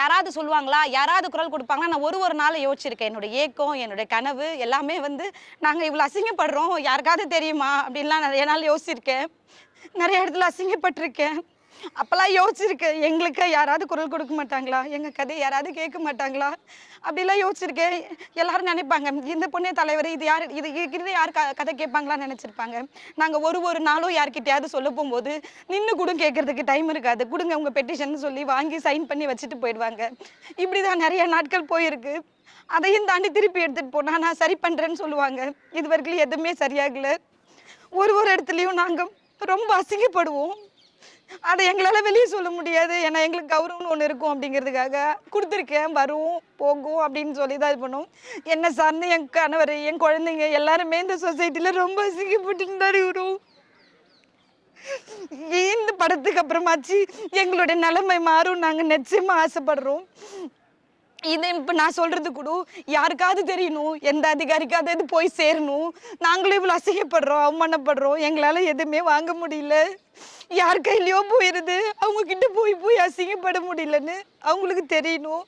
யாராவது சொல்லுவாங்களா? யாராவது குரல் கொடுப்பாங்களா? நான் ஒரு ஒரு நாள் யோசிச்சிருக்கேன். என்னோட ஏக்கம் என்னுடைய கனவு எல்லாமே வந்து நாங்கள் இவ்வளோ அசிங்கப்படுறோம். யாருக்காவது தெரியுமா? அப்படின்லாம் நிறைய நாள் யோசிச்சிருக்கேன். நிறைய இடத்துல அசிங்கப்பட்டிருக்கேன். அப்போல்லாம் யோசிச்சிருக்கேன் எங்களுக்கு யாராவது குரல் கொடுக்க மாட்டாங்களா? எங்கள் கதையை யாராவது கேட்க மாட்டாங்களா? அப்படிலாம் யோசிச்சிருக்கேன். எல்லாரும் நினைப்பாங்க இந்த பொண்ணே தலைவர் இது யார் இது இதுக்கிட்ட யார் கதை கேட்பாங்களான்னு நினச்சிருப்பாங்க. நாங்கள் ஒரு ஒரு நாளும் யார்கிட்டயாவது சொல்ல போகும்போது நின்று கூட கேட்கறதுக்கு டைம் இருக்காது. கொடுங்க உங்கள் பெட்டிஷன் சொல்லி வாங்கி சைன் பண்ணி வச்சுட்டு போயிடுவாங்க. இப்படி தான் நிறைய நாட்கள் போயிருக்கு. அதையும் தாண்டி திருப்பி எடுத்துகிட்டு போனால் நான் சரி பண்ணுறேன்னு சொல்லுவாங்க. இது வரைக்கும் எதுவுமே சரியாகலை. ஒரு ஒரு இடத்துலையும் நாங்கள் ரொம்ப அசிங்கப்படுவோம். அதை எங்களால் வெளியே சொல்ல முடியாது. ஏன்னா எங்களுக்கு கௌரவம்னு ஒன்று இருக்கும் அப்படிங்கிறதுக்காக கொடுத்துருக்கேன். வரும் போகும் அப்படின்னு சொல்லி தான் இது பண்ணுவோம். என்னை சார்ந்து என் கணவர் என் குழந்தைங்க எல்லாருமே இந்த சொசைட்டியில் ரொம்ப அசிங்கப்பட்டு தான் வரும் இந்த படத்துக்கு அப்புறமாச்சு எங்களுடைய நிலைமை மாறும் நாங்கள் நிச்சயமாக ஆசைப்படுறோம். இதை இப்போ நான் சொல்றது கூட. யாருக்காவது தெரியணும். எந்த அதிகாரிக்காவது இது போய் சேரணும். நாங்களும் இவ்வளோ அசிங்கப்படுறோம் அவமானப்படுறோம். எங்களால் எதுவுமே வாங்க முடியல. யார் கையிலையோ போயிடுது அவங்க கிட்ட போய் போய் அசிங்கப்பட முடியலன்னு அவங்களுக்கு தெரியணும்.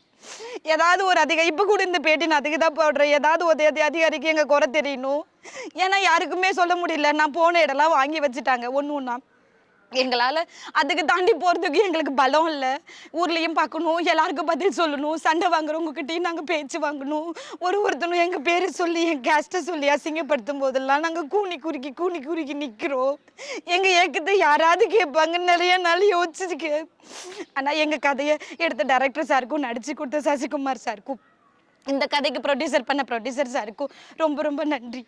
ஏதாவது ஒரு அதிகாரி இப்போ கூட இந்த பேட்டி நான் அதுக்கு தான் போடுறேன். ஏதாவது ஒரு அதிகாரிக்கு எங்கள் குறை தெரியணும். ஏன்னா யாருக்குமே சொல்ல முடியல. நான் போன இடம்லாம் வாங்கி வச்சுட்டாங்க. ஒன்று ஒன்றா எங்களால் அதுக்கு தாண்டி போகிறதுக்கு எங்களுக்கு பலம் இல்லை. ஊர்லேயும் பார்க்கணும் எல்லாருக்கும் பதில் சொல்லணும் சண்டை வாங்குறவங்ககிட்டயும் நாங்கள் பேச்சு வாங்கணும். ஒரு ஒருத்தனும் எங்கள் பேரை சொல்லி என் கேஸ்ட்டை சொல்லி அசிங்கப்படுத்தும் போதெல்லாம் நாங்கள் கூனி குறுக்கி கூனி குறுக்கி நிற்கிறோம் எங்கள் ஏக்கத்தை யாராவது கேட்பாங்கன்னு நிறைய நாள் யோசிச்சிருக்கேன் ஆனால் எங்கள் கதையை எடுத்த டைரக்டர் சாருக்கும் நடிச்சு கொடுத்த சசிகுமார் சாருக்கும் இந்த கதைக்கு ப்ரொடியூசர் பண்ண ப்ரொடியூசர் சாருக்கும் ரொம்ப ரொம்ப நன்றி.